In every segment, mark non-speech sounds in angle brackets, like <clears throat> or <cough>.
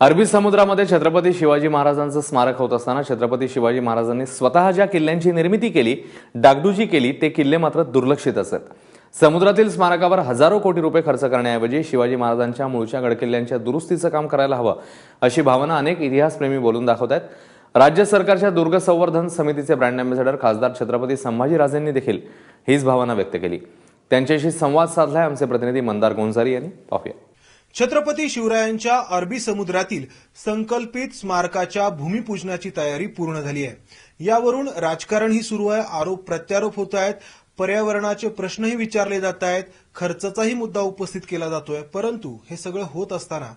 अरबी समुद्रामध्ये छत्रपती शिवाजी महाराजांचं स्मारक होत असताना छत्रपती शिवाजी महाराजांनी स्वतः ज्या किल्ल्यांची निर्मिती केली डागडुजी केली ते किल्ले मात्र दुर्लक्षित असत. समुद्रातील स्मारकावर हजारो कोटी रुपये खर्च करण्याऐवजी शिवाजी महाराजांच्या मूळच्या गडकिल्ल्यांच्या दुरुस्तीचं काम करायला हवं अशी भावना अनेक इतिहासप्रेमी बोलून दाखवत आहेत. राज्य सरकारच्या दुर्ग संवर्धन समितीचे ब्रँड अँबॅसेडर खासदार छत्रपती संभाजीराजेंनी देखील हीच भावना व्यक्त केली. त्यांच्याशी संवाद साधलाय आमचे प्रतिनिधी मंदार गोंजारी यांनी. पाहूया. छत्रपती शिवरायांच्या अरबी समुद्रातील संकल्पित स्मारकाच्या भूमिपूजनाची तयारी पूर्ण झाली आहे. यावरून राजकारणही सुरू आहे आरोप प्रत्यारोप होत आहेत पर्यावरणाचे प्रश्नही विचारले जात आहेत खर्चाचाही मुद्दा उपस्थित केला जातोय परंतु हे सगळं होत असताना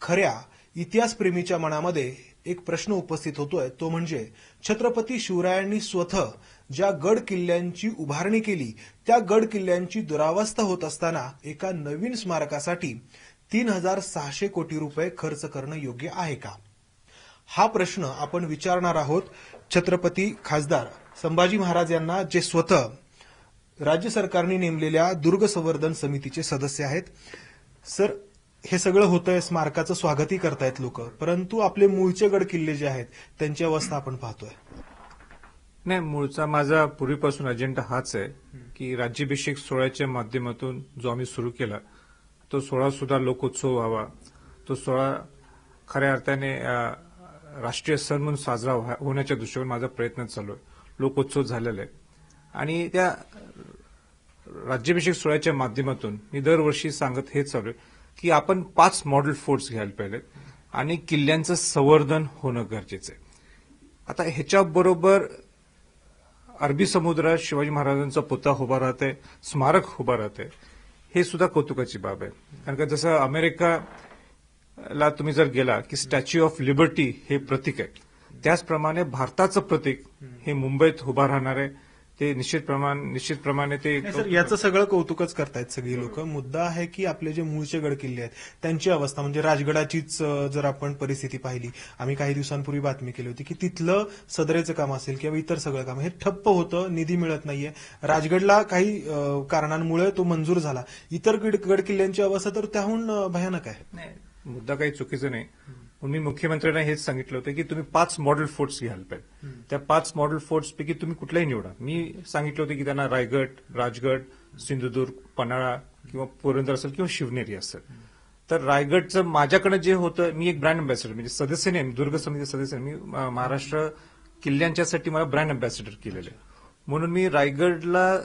खऱ्या इतिहासप्रेमीच्या मनामध्ये एक प्रश्न उपस्थित होतोय तो म्हणजे छत्रपती शिवरायांनी स्वतः ज्या गड किल्ल्यांची उभारणी केली त्या गड किल्ल्यांची दुरावस्था होत असताना एका नवीन स्मारकासाठी तीन हजार सहाशे कोटी रुपये खर्च करणं योग्य आहे का? हा प्रश्न आपण विचारणार आहोत छत्रपती खासदार संभाजी महाराज यांना जे स्वतः राज्य सरकारने नेमलेल्या दुर्ग संवर्धन समितीचे सदस्य आहेत. सर हे सगळं होतंय स्मारकाचं स्वागतही करतायत लोक परंतु आपले मूळचे गड किल्ले जे आहेत त्यांची अवस्था आपण पाहतोय. नाही मूळचा माझा पूर्वीपासून अजेंडा हाच आहे की राज्याभिषेक सोहळ्याच्या माध्यमातून जो आम्ही सुरू केला तो सोहळा सुद्धा लोकोत्सव व्हावा. तो सोहळा खऱ्या अर्थाने राष्ट्रीय सण म्हणून साजरा होण्याच्या दृष्टीवर माझा प्रयत्न चालू आहे. लोकोत्सव झालेला आहे. आणि त्या राज्याभिषेक सोहळ्याच्या माध्यमातून मी दरवर्षी सांगत हे चालू आहे की आपण पाच मॉडेल फोर्ट्स घ्यायला पाहिजेत आणि किल्ल्यांचं संवर्धन होणं गरजेचं आहे. आता ह्याच्याबरोबर अरबी समुद्रात शिवाजी महाराजांचा पुतळा उभा राहते स्मारक उभा राहते हे सुद्धा कौतुकाची बाब आहे. कारण का जसं अमेरिकाला तुम्ही जर गेला की स्टॅच्यू ऑफ लिबर्टी हे प्रतीक आहे त्याचप्रमाणे भारताचं प्रतीक हे मुंबईत उभा राहणार आहे. ते निश्चित प्रमाण निश्चितप्रमाणे ते नाही सर याचं सगळं कौतुकच करतायत सगळी लोक. मुद्दा आहे की आपले जे मूळचे गड किल्ले आहेत त्यांची अवस्था म्हणजे राजगडाचीच जर आपण परिस्थिती पाहिली आम्ही काही दिवसांपूर्वी बातमी केली होती की तिथलं सदरेचं काम असेल किंवा इतर सगळं काम हे ठप्प होतं निधी मिळत नाहीये. राजगडला काही कारणांमुळे तो मंजूर झाला. इतर गड किल्ल्यांची अवस्था तर त्याहून भयानक आहे. मुद्दा काही चुकीचा नाही. मी मुख्यमंत्र्यांना हेच सांगितलं होतं की तुम्ही पाच मॉडेल फोर्ट्स घ्यायला पाहिजे त्या पाच मॉडेल फोर्ट्स पैकी तुम्ही कुठलाही निवडा. मी सांगितलं होतं की त्यांना रायगड राजगड सिंधुदुर्ग पन्हाळा किंवा पुरंदर असेल किंवा शिवनेरी असेल. तर रायगडचं माझ्याकडे जे होतं मी एक ब्रँड अँबॅसेडर म्हणजे सदस्य नाही दुर्ग समिती सदस्य मी महाराष्ट्र किल्ल्यांच्यासाठी मला ब्रँड अँबॅसेडर केलेलं. आहे म्हणून मी रायगडला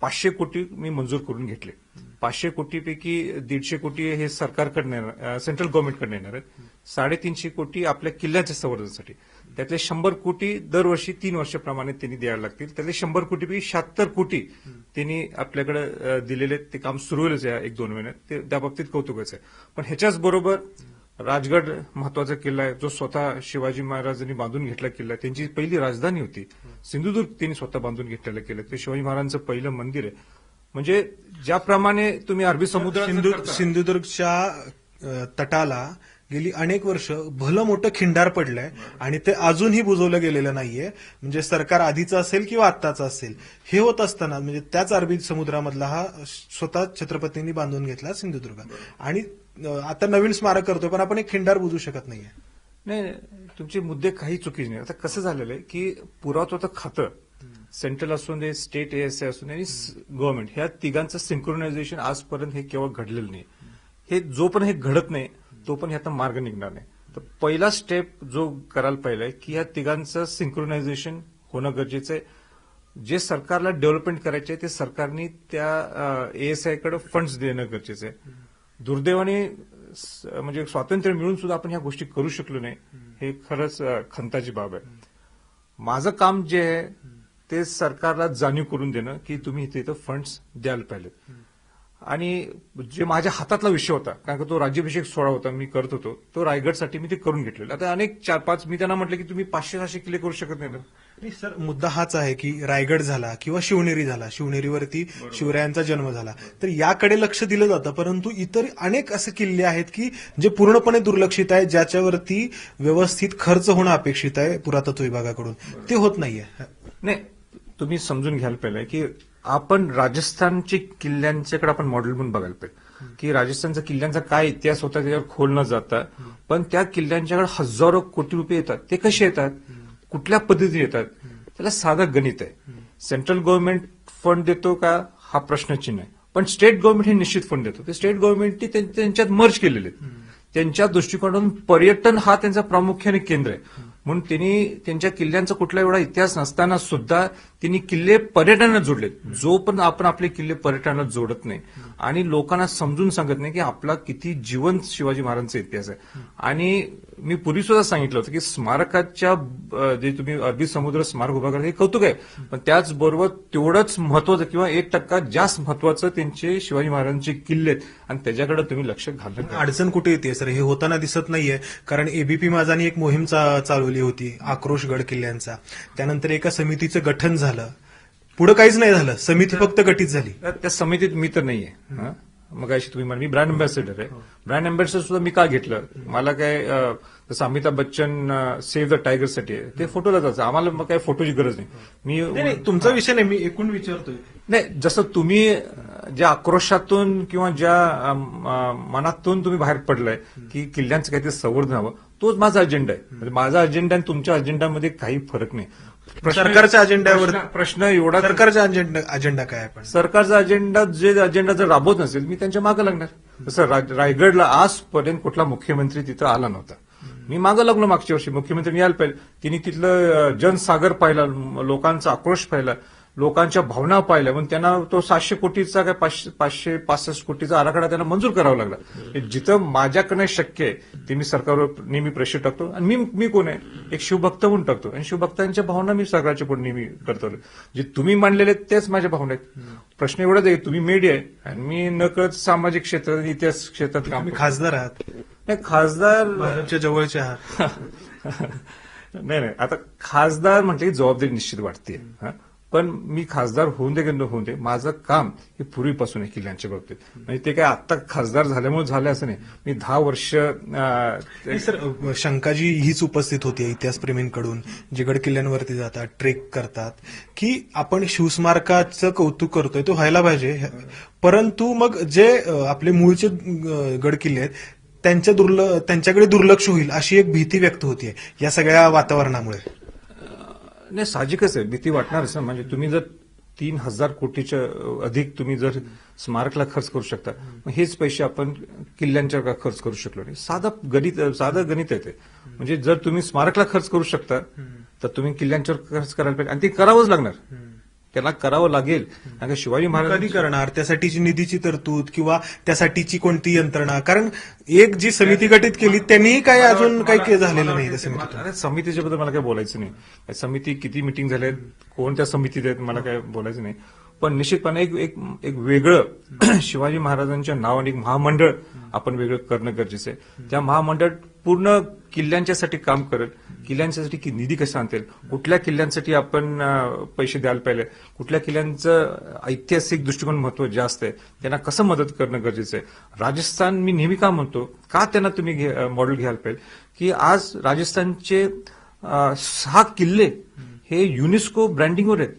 पाचशे कोटी मी मंजूर करून घेतले. पाचशे कोटीपैकी दीडशे कोटी हे सरकारकडनं सेंट्रल गव्हर्नमेंटकडनं येणार आहेत. साडेतीनशे कोटी आपल्या किल्ल्याच्या संवर्धनासाठी. त्यातले शंभर कोटी दरवर्षी तीन वर्षाप्रमाणे त्यांनी द्यायला लागतील. त्यातले शंभर कोटीपैकी शहात्तर कोटी त्यांनी आपल्याकडे दिलेले ते काम सुरू होईलच या एक दोन महिन्यात. ते त्या बाबतीत कौतुकच आहे. पण ह्याच्याच बरोबर राजगड महत्त्वाचा किल्ला आहे. जो स्वतः शिवाजी महाराजांनी बांधून घेतला किल्ला आहे. त्यांची पहिली राजधानी होती. सिंधुदुर्ग त्यांनी स्वतः बांधून घेतलेलं किल्ला ते शिवाजी महाराजांचं पहिलं मंदिर आहे. म्हणजे ज्याप्रमाणे तुम्ही अरबी समुद्र सिंधुदुर्गच्या तटाला गेली अनेक वर्ष भलं मोठं खिंडार पडलंय आणि ते अजूनही बुजवलं गेलेलं नाहीये. म्हणजे सरकार आधीचं असेल किंवा आत्ताचं असेल हे होत असताना म्हणजे त्याच अरबी समुद्रामधला हा स्वतः छत्रपतींनी बांधून घेतला सिंधुदुर्ग. आणि आता नवीन स्मारक करतोय पण आपण एक खिंडार बुजू शकत नाहीये. नाही तुमचे मुद्दे काही चुकीचे नाही. आता कसं झालेलं आहे की पुरातत्व खातं सेंट्रल असून दे स्टेट एएसआय असू दे आणि गव्हर्नमेंट ह्या तिघांचं सिंक्रोनायझेशन आजपर्यंत हे केव्हा घडलेलं नाही. हे जो पण हे घडत नाही तो पण ह्यातनं मार्ग निघणार नाही. तर पहिला स्टेप जो करायला पाहिजे की या तिघांचं सिंक्रोनायझेशन होणं गरजेचं आहे. जे सरकारला डेव्हलपमेंट करायचे ते सरकारने त्या एएसआयकडे फंड्स देणं गरजेचं आहे. दुर्दैवाने म्हणजे स्वातंत्र्य मिळून सुद्धा आपण ह्या गोष्टी करू शकलो नाही हे खरंच खंताची बाब आहे. माझं काम जे आहे ते सरकारला जाणीव करून देणं की तुम्ही इथे इथं फंड्स द्यायला पाहिजेत आणि जे माझ्या हातातला विषय होता कारण का तो राज्याभिषेक सोहळा होता मी करत होतो तो रायगडसाठी मी ते करून घेतलेला. आता अनेक चार पाच मी त्यांना म्हटलं की तुम्ही पाचशे सहाशे किल्ले करू शकत नाही नाही सर मुद्दा हाच आहे की रायगड झाला किंवा शिवनेरी झाला शिवनेरीवरती शिवरायांचा जन्म झाला तर याकडे लक्ष दिलं जातं परंतु इतर अनेक असे किल्ले आहेत की जे पूर्णपणे दुर्लक्षित आहेत ज्याच्यावरती व्यवस्थित खर्च होणं अपेक्षित आहे पुरातत्व विभागाकडून. ते होत नाहीये. नाही तुम्ही समजून घ्यायला पाहिजे की आपण राजस्थानची किल्ल्यांच्याकडे आपण मॉडेल म्हणून बघायला पाहिजे. की राजस्थानचा किल्ल्यांचा काय इतिहास होता त्याच्यावर खोल न जाता पण त्या किल्ल्यांच्याकडे हजारो कोटी रुपये येतात. ते कसे येतात? कुठल्या पद्धतीने येतात? त्याला साधं गणित आहे. सेंट्रल गव्हर्नमेंट फंड देतो का? हा प्रश्नचिन्ह आहे. पण स्टेट गव्हर्नमेंट हे निश्चित फंड देतो. ते स्टेट गव्हर्नमेंटने त्यांच्यात मर्ज केलेले आहेत. त्यांच्या दृष्टिकोनातून पर्यटन हा त्यांचा प्रामुख्याने केंद्र आहे. म्हणून त्यांनी त्यांच्या किल्ल्यांचा कुठला एवढा इतिहास नसताना सुद्धा त्यांनी किल्ले पर्यटनाला जोडलेत. जो पण आपण आपले किल्ले पर्यटनाला जोडत नाही आणि लोकांना समजून सांगत नाही की आपला किती जिवंत शिवाजी महाराजांचा इतिहास आहे. आणि मी पूर्वी सुद्धा सांगितलं होतं की स्मारकाच्या जे तुम्ही अरबी समुद्र स्मारक उभा करता हे कौतुक आहे. पण त्याचबरोबर तेवढंच महत्वाचं किंवा एक टक्का जास्त महत्वाचं त्यांचे शिवाजी महाराजांचे किल्ले आहेत. आणि त्याच्याकडे तुम्ही लक्ष घालत. अडचण कुठे येते सर? हे होताना दिसत नाहीये. कारण एबीपी माझानी एक मोहीम चालवली होती आक्रोश गड किल्ल्यांचा. त्यानंतर एका समितीचं गठन झालं. पुढे काहीच नाही झालं. समिती फक्त गठीत झाली. त्या समितीत मी तर नाहीये? मग अशी तुम्ही म्हणा मी ब्रँड अँबॅसेडर आहे. ब्रँड अँबॅसेडर सुद्धा मी का घेतलं? मला काय जसं अमिताभ बच्चन सेव्ह द टायगरसाठी आहे ते फोटोला जायचं. आम्हाला मग काय फोटोची गरज नाही. मी नाही, तुमचा विषय नाही मी एकूण विचारतोय. नाही जसं तुम्ही ज्या आक्रोशातून किंवा ज्या मनातून तुम्ही बाहेर पडलाय की किल्ल्यांचं काहीतरी संवर्धन हवं तोच माझा अजेंडा आहे. म्हणजे माझा अजेंडा आणि तुमच्या अजेंडामध्ये काही फरक नाही. सरकारच्या अजेंड्यावर- प्रश्न- एवढा सरकारचा अजेंडा अजेंडा काय आहे पण? सरकारचा अजेंडा जे अजेंडा जर राबवत नसेल मी त्यांच्या मागे लागणार. जसं रायगडला आजपर्यंत कुठला मुख्यमंत्री तिथं आला नव्हता. मी मागं लागलो मागच्या वर्षी. मुख्यमंत्री यायला पाहिजे. तिने तिथलं जनसागर पाहिला लोकांचा आक्रोश पाहिला. लोकांच्या भावना पाहिल्या. पण त्यांना तो सातशे कोटीचा काय पाचशे पाचशे पासष्ट कोटीचा आराखडा त्यांना मंजूर करावा लागला. जिथं माझ्याकडनं शक्य आहे ते मी सरकारवर नेहमी प्रेशर टाकतो. आणि मी मी कोण आहे? एक शिवभक्त म्हणून टाकतो. आणि शिवभक्तांच्या भावना मी सरकारच्या पुढे नेहमी करतो जे तुम्ही मांडलेले तेच माझ्या भावना आहेत. प्रश्न एवढाच आहे तुम्ही मीडिया आहे. आणि मी नकळत सामाजिक क्षेत्रात इतिहास क्षेत्रात काम. खासदार आहात. नाही खासदार जवळचे आहात. <laughs> नाही नाही. आता खासदार म्हटलं की जबाबदारी निश्चित वाटते. हा. पण मी खासदार होऊन दे की न होऊन दे माझं काम हे पूर्वीपासून आहे किल्ल्यांच्या बाबतीत म्हणजे ते काय आत्ता खासदार झाल्यामुळे झालं असं नाही. मी दहा वर्ष सर शंकाजी हीच उपस्थित होती इतिहासप्रेमींकडून जे गड किल्ल्यांवरती जातात ट्रेक करतात की आपण शिवस्मारकाचं कौतुक करतोय तो व्हायला पाहिजे. परंतु मग जे आपले मूळचे गड किल्ले आहेत त्यांच्या दुर्ल त्यांच्याकडे दुर्लक्ष होईल अशी एक भीती व्यक्त होतीये या सगळ्या वातावरणामुळे. नाही साहजिकच आहे. भीती वाटणारच ना म्हणजे तुम्ही जर तीन हजार कोटीच्या अधिक तुम्ही जर स्मारकला खर्च करू शकता मग हेच पैसे आपण किल्ल्यांच्या का खर्च करू शकलो नाही? साधा गणित साधं गणित येते म्हणजे जर तुम्ही स्मारकला खर्च करू शकता तर तुम्ही किल्ल्यांच्यावर खर्च करायला पाहिजे. आणि ते करावंच लागणार. त्याला करावं लागेल. कारण शिवाजी महाराज कधी करणार? त्यासाठीची निधीची तरतूद किंवा त्यासाठीची कोणती यंत्रणा? कारण एक जी समिती गठीत केली त्यांनीही काही अजून काही झालेलं नाही त्या समितीच्या बद्दल मला काही बोलायचं नाही. समिती किती मिटिंग झाल्या कोणत्या समितीत आहेत? मला काय बोलायचं नाही. पण निश्चितपणे एक एक एक वेगळं <clears throat> शिवाजी महाराजांच्या नावाने एक महामंडळ आपण वेगळं करणं गरजेचं आहे. त्या महामंडळ पूर्ण किल्ल्यांच्यासाठी काम करेल. किल्ल्यांच्यासाठी की निधी कसा आणतील? कुठल्या किल्ल्यांसाठी आपण पैसे द्यायला पाहिजे? कुठल्या किल्ल्यांचं ऐतिहासिक दृष्टिकोन महत्त्व जास्त आहे? त्यांना कसं मदत करणं गरजेचं आहे? राजस्थान मी नेहमी का म्हणतो? का त्यांना तुम्ही घे- मॉडेल घ्यायला पाहिजे? की आज राजस्थानचे सहा किल्ले हे युनेस्को ब्रँडिंगवर आहेत.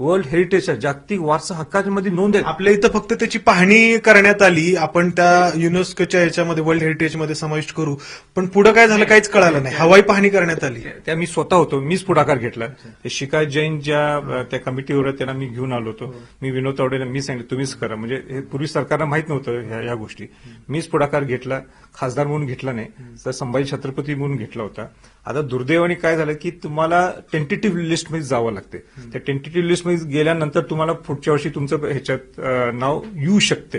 वर्ल्ड हेरिटेजच्या जागतिक वारसा हक्कामध्ये नोंद आहे आपल्या इथं फक्त त्याची पाहणी करण्यात आली. आपण त्या युनेस्कोच्या ह्याच्यामध्ये वर्ल्ड हेरिटेजमध्ये समाविष्ट करू. पण पुढे काय झालं काहीच कळालं नाही. हवाई पाहणी करण्यात आली. त्या मी स्वतः होतो. मीच पुढाकार घेतला. ते शिकायत जैन ज्या त्या कमिटीवर त्यांना मी घेऊन आलो होतो. मी विनोद तावडेला मी सांगितलं तुम्हीच करा. म्हणजे हे पूर्वी सरकारला माहीत नव्हतं या गोष्टी. मीच पुढाकार घेतला. खासदार म्हणून घेतला नाही. तर संभाजी छत्रपती म्हणून घेतला होता. आता दुर्दैवाने काय झालं की तुम्हाला टेंटेटिव्ह लिस्टमध्ये जावं लागते. त्या टेंटेटिव्ह मध्ये गेल्यानंतर तुम्हाला पुढच्या वर्षी तुमचं ह्याच्यात नाव येऊ शकते.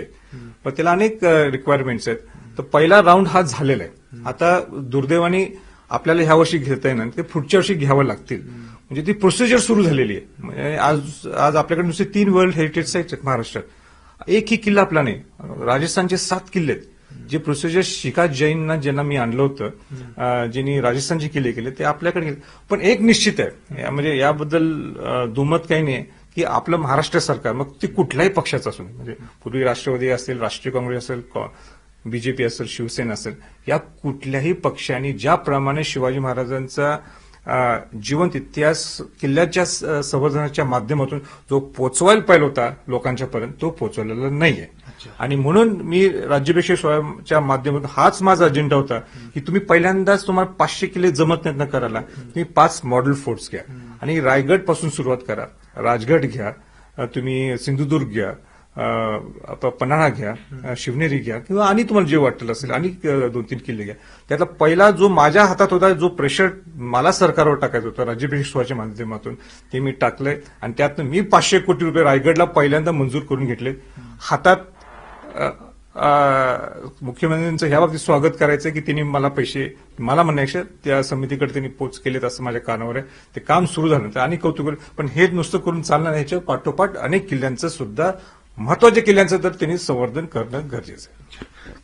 पण त्याला अनेक रिक्वायरमेंट्स आहेत. तर पहिला राऊंड हा झालेला आहे. आता दुर्दैवाने आपल्याला ह्या वर्षी घेता येणार ते पुढच्या वर्षी घ्यावं लागतील. म्हणजे ती प्रोसिजर सुरू झालेली आहे. म्हणजे आज आज आपल्याकडे नुसते तीन वर्ल्ड हेरिटेज साईट्स आहेत महाराष्ट्रात. एकही किल्ला आपला नाही. राजस्थानचे सात किल्ले आहेत. जे प्रोसिजर शिका जैनना ज्यांना मी आणलं होतं ज्यांनी राजस्थानचे किल्ले केले ते आपल्याकडे गेले. पण एक निश्चित आहे म्हणजे याबद्दल दुमत काही नाही की आपलं महाराष्ट्र सरकार मग ते कुठल्याही पक्षाचं असून म्हणजे पूर्वी राष्ट्रवादी असेल राष्ट्रीय काँग्रेस असेल बीजेपी असेल शिवसेना असेल या कुठल्याही पक्षाने ज्याप्रमाणे शिवाजी महाराजांचा जिवंत इतिहास किल्ल्याच्या संवर्धनाच्या माध्यमातून जो पोचवायला पाहिजे होता लोकांच्या पर्यंत तो पोचवलेला नाहीये. आणि म्हणून मी राज्याभिषेक स्वयंच्या माध्यमातून हाच माझा अजेंडा होता की तुम्ही पहिल्यांदाच तुम्हाला पाचशे किल्ले जमत नाहीत ना करायला. तुम्ही पाच मॉडेल फोर्ट्स घ्या. आणि रायगडपासून सुरुवात करा. राजगड घ्या तुम्ही सिंधुदुर्ग घ्या आप- पन्हाळा घ्या शिवनेरी घ्या किंवा आणि तुम्हाला जे वाटलं असेल आणि दोन तीन किल्ले घ्या. त्यातला पहिला जो माझ्या हातात होता जो प्रेशर मला सरकारवर टाकायचा होता राज्याभिषेक सोहळ्याच्या माध्यमातून ते मी टाकलंय. आणि त्यातनं मी पाचशे कोटी रुपये रायगडला पहिल्यांदा मंजूर करून घेतले हातात मुख्यमंत्र्यांचं ह्या बाबतीत स्वागत करायचं की त्यांनी मला पैसे मला म्हणण्यापेक्षा त्या समितीकडे त्यांनी पोच केलेत असं माझ्या कानावर आहे. ते काम सुरू झालं आणि कौतुक पण हे नुसतं करून चालणार ह्याच्या पाठोपाठ अनेक किल्ल्यांचं सुद्धा महत्त्वाच्या किल्ल्यांचं तर त्यांनी संवर्धन करणं गरजेचं आहे.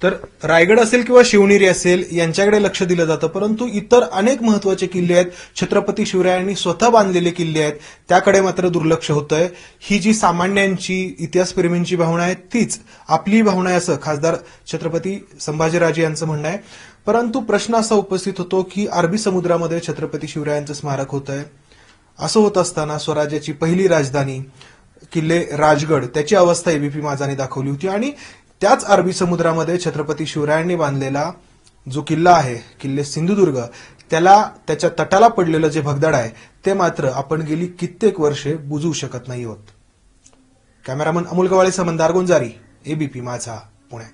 तर रायगड असेल किंवा शिवनेरी असेल यांच्याकडे लक्ष दिलं जातं परंतु इतर अनेक महत्त्वाचे किल्ले आहेत. छत्रपती शिवरायांनी स्वतः बांधलेले किल्ले आहेत. त्याकडे मात्र दुर्लक्ष होतंय. ही जी सामान्यांची इतिहासप्रेमींची भावना आहे तीच आपली भावना आहे असं खासदार छत्रपती संभाजीराजे यांचं म्हणणं आहे. परंतु प्रश्न असा उपस्थित होतो की अरबी समुद्रामध्ये छत्रपती शिवरायांचं स्मारक होत आहे असं होत असताना स्वराज्याची पहिली राजधानी किल्ले राजगड त्याची अवस्था एबीपी माझाने दाखवली होती. आणि त्याच अरबी समुद्रामध्ये छत्रपती शिवरायांनी बांधलेला जो किल्ला आहे किल्ले सिंधुदुर्ग त्याला त्याच्या तटाला पडलेलं जे भगदड आहे ते मात्र आपण गेली कित्येक वर्षे बुजवू शकत नाही आहोत कॅमेरामन अमोल गवाळे समंदार गोंजारी एबीपी माझा पुणे.